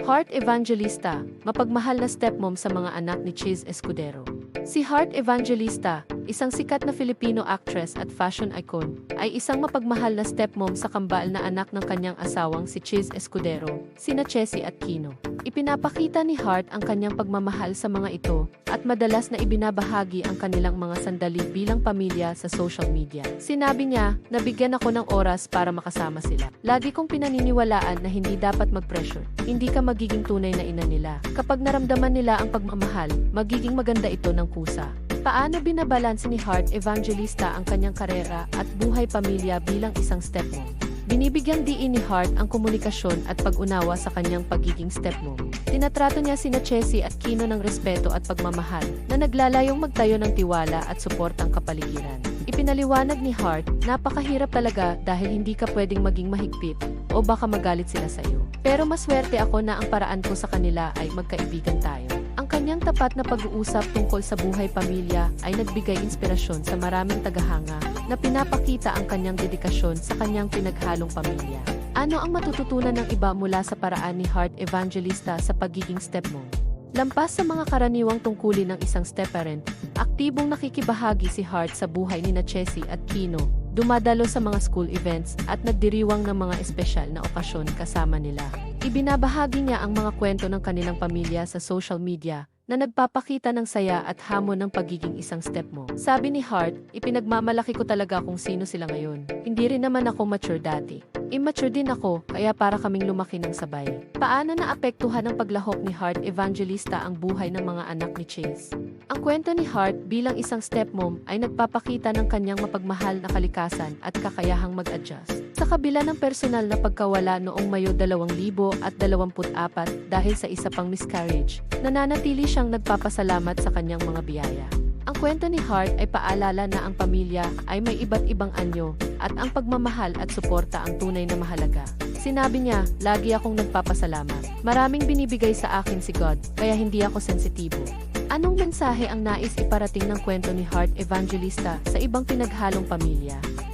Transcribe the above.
Heart Evangelista, mapagmahal na stepmom sa mga anak ni Chiz Escudero. Si Heart Evangelista, isang sikat na Filipino actress at fashion icon, ay isang mapagmahal na stepmom sa kambal na anak ng kanyang asawang si Chiz Escudero, sina Chessy at Kino. Ipinapakita ni Hart ang kanyang pagmamahal sa mga ito at madalas na ibinabahagi ang kanilang mga sandali bilang pamilya sa social media. Sinabi niya, nabigyan ako ng oras para makasama sila. Lagi kong pinaniniwalaan na hindi dapat mag-pressure. Hindi ka magiging tunay na ina nila. Kapag naramdaman nila ang pagmamahal, magiging maganda ito ng kusa. Paano binabalanse ni Hart Evangelista ang kanyang karera at buhay pamilya bilang isang stepmom? Binibigyan diin ni Hart ang komunikasyon at pag-unawa sa kanyang pagiging stepmom. Tinatrato niya sina Chessy at Kino ng respeto at pagmamahal na naglalayong magtayo ng tiwala at suportang kapaligiran. Ipinaliwanag ni Hart, napakahirap talaga dahil hindi ka pwedeng maging mahigpit o baka magalit sila sa iyo. Pero maswerte ako na ang paraan ko sa kanila ay magkaibigan tayo. Ang tapat na pag-uusap tungkol sa buhay pamilya ay nagbigay inspirasyon sa maraming tagahanga na pinapakita ang kanyang dedikasyon sa kanyang pinaghalong pamilya. Ano ang matututunan ng iba mula sa paraan ni Heart Evangelista sa pagiging stepmom? Lampas sa mga karaniwang tungkulin ng isang step-parent, aktibong nakikibahagi si Hart sa buhay ni na Chessy at Kino, dumadalo sa mga school events at nagdiriwang ng mga espesyal na okasyon kasama nila. Ibinabahagi niya ang mga kwento ng kanilang pamilya sa social media na nagpapakita ng saya at hamon ng pagiging isang stepmom. Sabi ni Hart, ipinagmamalaki ko talaga kung sino sila ngayon. Hindi rin naman ako mature dati. Immature din ako, kaya para kaming lumaki ng sabay. Paano naapektuhan ng paglahok ni Hart Evangelista ang buhay ng mga anak ni Chase? Ang kwento ni Hart bilang isang stepmom ay nagpapakita ng kanyang mapagmahal na kalikasan at kakayahang mag-adjust. Sa kabila ng personal na pagkawala noong Mayo 2024 dahil sa isa pang miscarriage, nananatili siyang nagpapasalamat sa kanyang mga biyaya. Ang kwento ni Hart ay paalala na ang pamilya ay may iba't ibang anyo at ang pagmamahal at suporta ang tunay na mahalaga. Sinabi niya, lagi akong nagpapasalamat. Maraming binibigay sa akin si God, kaya hindi ako sensitibo. Anong mensahe ang nais iparating ng kwento ni Hart Evangelista sa ibang pinaghalong pamilya?